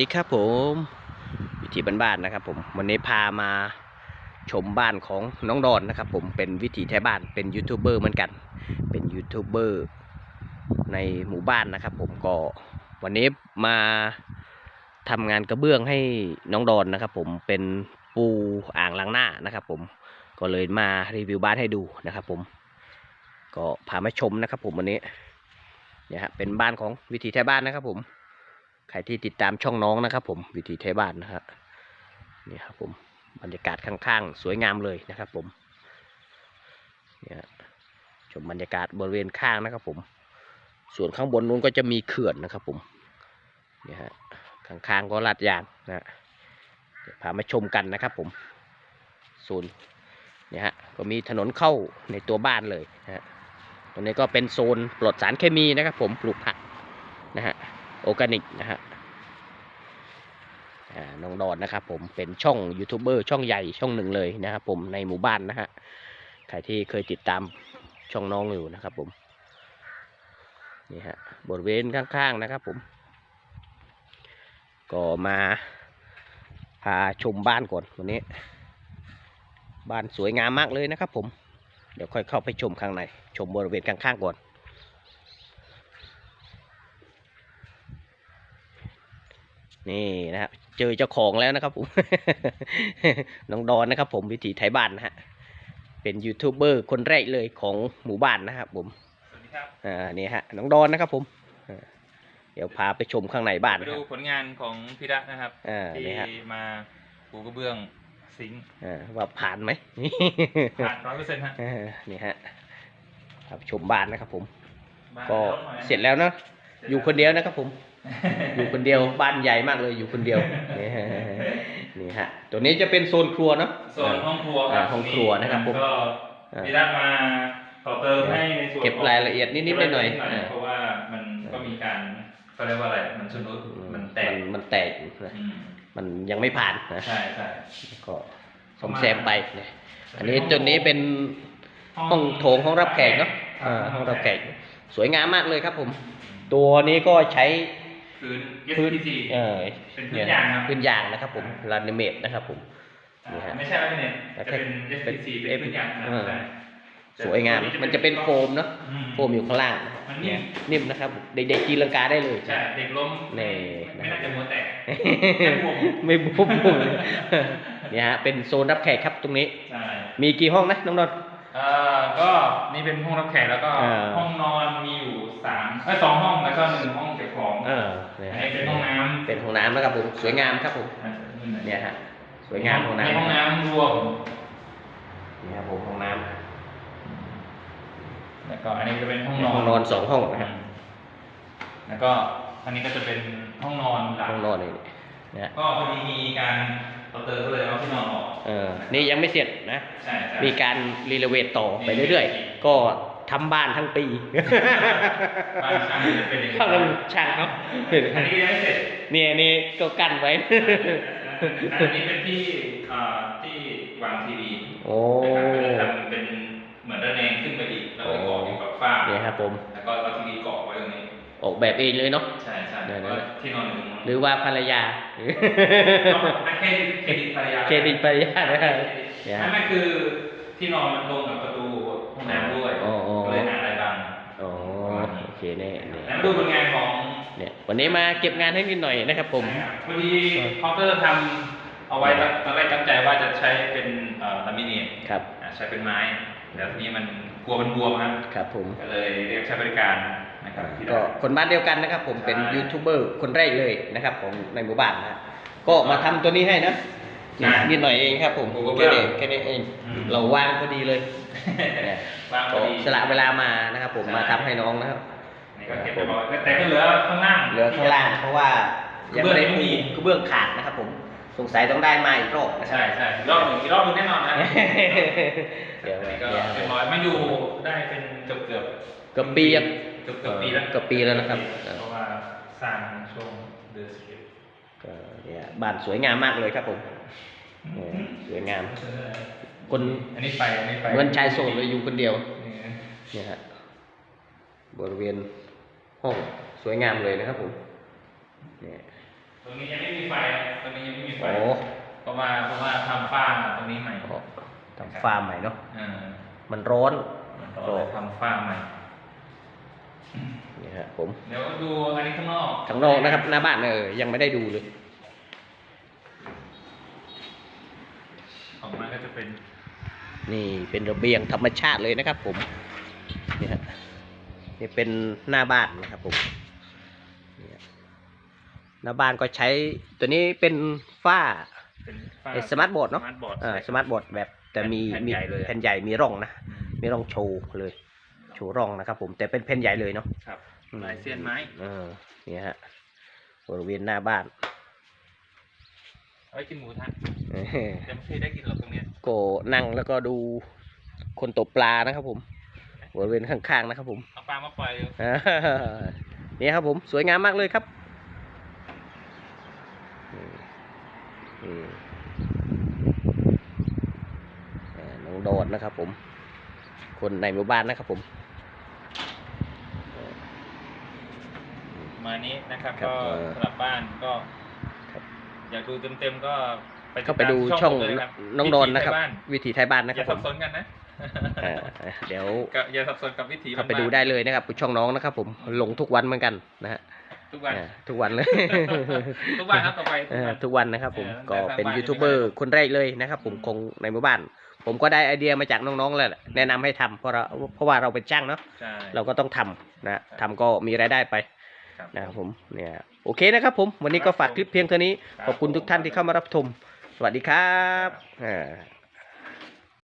วัสดีครับผมวิถีบ้านๆนะครับ ผมวันนี้พามาชมบ้านของน้องดอนนะครับ ผมเป็นวิถีไทยบ้านเป็นยูทูบเบอร์เหมือนกัน เป็นยูทูบเบอร์ในหมู่บ้านนะครับ ผมก็วันนี้มาทำงานกระเบื้องให้น้องดอนนะครับ ผมเป็นปูอ่างล้างหน้านะครับ ผมก็เลยมารีวิวบ้านให้ดูนะครับ ผมก็พามาชมนะครับ ผมวันนี้เนี่ยฮะเป็นบ้านของวิถีไทยบ้านนะครับ ผม ใครที่ติดตามช่องน้องนะครับ ผมวิถีไทยบ้านนะฮะนี่ครับผมบรรยากาศข้างๆ สวยงามเลยนะครับ ผมเนี่ยฮะชมบรรยากาศบริเวณข้างนะครับ ผม ส่วนข้างบนนู้นก็จะมีเขื่อนนะครับ ผมเนี่ยฮะข้างๆก็ลาดยางนะฮะพามาชมกันนะครับ ผมโซนเนี่ยฮะก็มีถนนเข้าในตัวบ้านเลยนะฮะตรงนี้ก็เป็นโซนปลอดสารเคมีนะครับ ผมปลูกผักนะฮะ โอร์แกนิกนะฮะน้องดอนนะครับผมเป็นช่องยูทูบเบอร์ช่องใหญ่ช่องหนึ่งเลยนะครับผมในหมู่บ้านนะฮะใครที่เคยติดตามช่องน้องอยู่นะครับผมนี่ฮะบริเวณข้างๆนะครับผม ก็มาพาชมบ้านก่อนวันนี้ บ้านสวยงามมากเลยนะครับผม เดี๋ยวค่อยเข้าไปชมข้างใน ชมบริเวณข้างๆก่อน นี่นะครับเจอเจ้าของแล้วนะครับผมน้องดอนนะครับ ผมวิถีไทยบ้านนะฮะเป็นยูทูบเบอร์คนแรกเลยของหมู่บ้านนะครับผมสวัสดีครับอ่านี่ฮะน้องดอนนะครับผมอ่าเดี๋ยวพาไปชมข้างในบ้านมานะคดูรับผลงานของพี่ระนะครับอ่าที่นี่ฮะมาปูกระเบื้องซิงค์อ่าว่าผ่านไหมผ่านร้อยเปอร์เซ็นต์ฮะอ่านี่ฮะครับชมบ้านนะครับผมบ้านก็ร้อนหน่อยเสร็จแล้วนะอยู่คนเดียวนะครับผม อยู่คนเดียวบ้านใหญ่มากเลยอยู่คนเดียวนี่ฮะนี่ฮะตัวนี้จะเป็นโซนครัวเนาะโซนห้องครัวครับอ่าห้องครัวนะครับผมก็อ่าพี่ระมาต่อเติมให้ในส่วนเก็บของรายละเอียดนิดๆหน่อยๆเก็บรายละเอียดนิดๆหน่อยอ่าเพราะว่ามันก็มีการเขาเรียกว่าอะไรมันชำรุดมันแตกมันแตกนะอืมมันยังไม่ผ่านนะใช่ใช่ก็สมแซมไปเนี่ยอันนี้ตัวนี้เป็นห้องโถงห้องรับแขกเนาะอ่าห้องรับแขกสวยงามมากเลยครับผม ตัวนี้ก็ใช้ พื้นพื้น SPC เอ่อเป็นพื้นยางครับพื้นยางนะครับผมลานิเมตนะครับผมนี่ฮะไม่ใช่ว่าเนี่ยแล้วจะเป็นเป็น SPC เป็นพื้นยางนะเออใช่สวยงาม มันจะเป็นโฟมเนาะอืโฟมอยู่ข้างล่างมันนิ่มนิ่มนะครับ เด็กๆตีลังกาได้เลย ใช่ เด็กล้มนี่ไม่น่าจะมัวแตก ไม่บุบบุบเนี่ยฮะ เป็นโซนรับแขกครับตรงนี้ใช่มีกี่ห้องนะน้องนนท์เอ่อก็นี่เป็นห้องรับแขกแล้วก็เออห้องนอนมีอยู่สามเอ้ยสองห้องแล้วก็หนึ่งห้องเก็บ ของเอออัเนี่ยนฮะนี้เป็นห้องน้ำเป็นห้องน้ำนะครับผมสวยงามครับผมเนี่ยฮะสวยงามห้องน้ำในห้องน้ำรวมนี่ครับผมห้องน้แล้วก็อันนี้จะเป็นห้องำนอนห้องนอนสองห้องนะครับแล้วก็อันนี้ก็จะเป็นห้องนอนหลักห้องนอนนี่นะฮะก็พอดีมีการต่อเติมก็เลยเอาที่นอนออกเออนี่ยังไม่เสร็จนะใช่ใช่มีการรีโนเวทต่อไปเรื่อยๆ ก็ ทำบ้านทั้งปีบ้านช่างจะเป็นอย่างนี้ข้างลงช่างเนาะอันนี้ก็ยังไม่เสร็จเนี่ยนี่ก็กั้นไว้อันนี้เป็นที่อ่าที่วางทีวีโอ้นะครับก็จะทำเป็นเหมือนระแนงขึ้นไปอีกแล้วก็ก่ออยู่กับฝ้าเนี่ยครับผมแล้วก็เอาทีวีเกาะไว้ตรงนี้ออกแบบเองเลยเนาะใช่ใช่ได้ๆแล้วก็ที่นอนอยู่ตรงนู้นหรือว่าภรรยาก็ให้เครดิตภรรยาเครดิตภรรยานะครับเนี่ยนั่นก็คือที่นอนมันตรงกับประตูห้องน้ำด้วยอ๋ออ๋อก็เลยหาอะไรบ้าง อ๋อโอ เคเนี่ยเนี่ยแล้วดูผลงานของเนี่ยวันนี้มาเก็บงานให้นิดหน่อยนะครับผมนะครับพอดีเคาน์เตอร์ทำเอาไว้แล้วตอนแรกตั้งใจว่าจะใช้เป็นเอ่อลามิเนตครับอ่าใช้เป็นไม้แล้วทีนี้มันกลัวมันบวมครับครับผมก็เลยเรียกใช้บริการนะครับที่ก็ได้คนบ้านเดียวกันนะครับผมเป็นใช่ยูทูบเบอร์คนแรกเลยนะครับของในหมู่บ้านนะก็มาทำตัวนี้ให้นะใช่นิดหน่อยเองครับผมโอ้โหแค่นี้แค่นี้เองอืมเราว่างพอดีเลยเนี่ยวางพก็อดีสละเวลามานะครับผมใช่มาทำให้น้องนะครับ นี่ก็เก็บเรียบร้อยแต่ก็เหลือข้างล่างเหลือข้างล่างเพราะว่ายังไม่ได้กระเบื้องไม่มีกระเบื้องขาดนะครับผมสงสัยต้องได้มาอีกรอบนะครับใช่ใช่อีกรอบหนึ่งอีกรอบหนึ่งแน่นอนนะเดี๋ยวอันนี้ก็เดี๋ยวเรียบร้อยมาอยู่ได้เป็นเกือบเกือบเกือบปีอะเกือบเกือบปีแล้วเกือบปีแล้วนะครับเพราะว่าสร้างช่วงเดือนสิบเอ็ดก็เนี่ยบ้านสวยงามมากเลยครับผมเนี่ยสวยงาม คนอันนี้ไปอันนี้ไปเหมือนชายโสดเลยอยู่คนเดียวนี่เนี่ยฮะบริเวณ ห้องสวยงามเลยนะครับผมเนี่ยพอรงนี้ยังไม่มีไฟนะตรงนี้ยังไม่มีไฟโอ้เพราะว่าเพราะว่าทำฝ้ามาตรงนี้ใหม่ทำฟาร์มใหม่เนาะเออมันร้อนต่อเลยทำฝ้าใหม่นี่ฮะผมเดี๋ยวดูอันนี้ข้างนอกข้างนอกนะครับ หน้าบ้านเออยังไม่ได้ดูเลยออกมาก็จะเป็น นี่เป็นระเบียงธรรมชาติเลยนะครับผมนี่ฮะ นี่เป็นหน้าบ้านนะครับผมนี่ฮะหน้าบ้านก็ใช้ตัวนี้เป็นฝ้าเป็นฝ้าไอ้สมาร์ทบอร์ดเนาะสมาร์ทบอร์ดอ่าสมาร์ทบอร์ดแบบแต่มีแผ่นมีใหญ่เลยแผ่นใหญ่มีร่องนะอืมมีร่องโชว์เลยโชว์ร่องนะครับ ผมแต่เป็นแผ่นใหญ่เลยเนาะครับอืมลายเส้นไม้เออนี่ฮะบริเวณหน้าบ้านเอาไว้กินหมูทะเออแต่ไม่เคยได้กินหรอกตรงเนี้ยก็นั่งแล้วก็ดูคนตกปลานะครับผม บริเวณข้างๆนะครับผมเอาปลามาปล่อยเร็วอ่านี่ครับผมสวยงามมากเลยครับอืมอืมอ่าน้องโดดนะครับผม คนในหมู่บ้านนะครับผมประมาณนี้นะครับครับก็เออสำหรับบ้านก็ครับอยากดูเต็มๆก็ไปติเข้าไปดูตมช่องผมเลยครับน้องโดนนะครับ วิถีไทยบ้านวิถีไทยบ้านนะอครัย่าบผสัมบสนกันนะอ่า เดี๋ยวก็อย่าสับสนกับวิถีเข้าไปบ้นๆดูได้เลยนะครับช่องน้องนะครับ ผมลงทุกวันเหมือนกันนะฮะทุกวันอ่าทุกวันเลยทุกวันครับต่อไปเอทุกวันอทุกวันนะครับ ผมเออก็ได้สร้างเป็นบ้านยูทูบเบอร์คนแรกเลยนะครับ ผมคงในหมู่บ้าน ผมก็ได้ไอเดียมาจากน้องๆแล้วแหละแนะนำให้ทำเพราะเราเพราะว่าเราเป็นช่างเนาะใช่เราก็ต้องทำนะทำก็มีรายได้ไปครับนะครับผมเนี่ยโอเคนะครับ ผมวันนี้ก็ฝากคลิปเพียงเท่านี้ครับขอบคุณทุกท่านที่เข้ามารับชมสวัสดีครับอ่า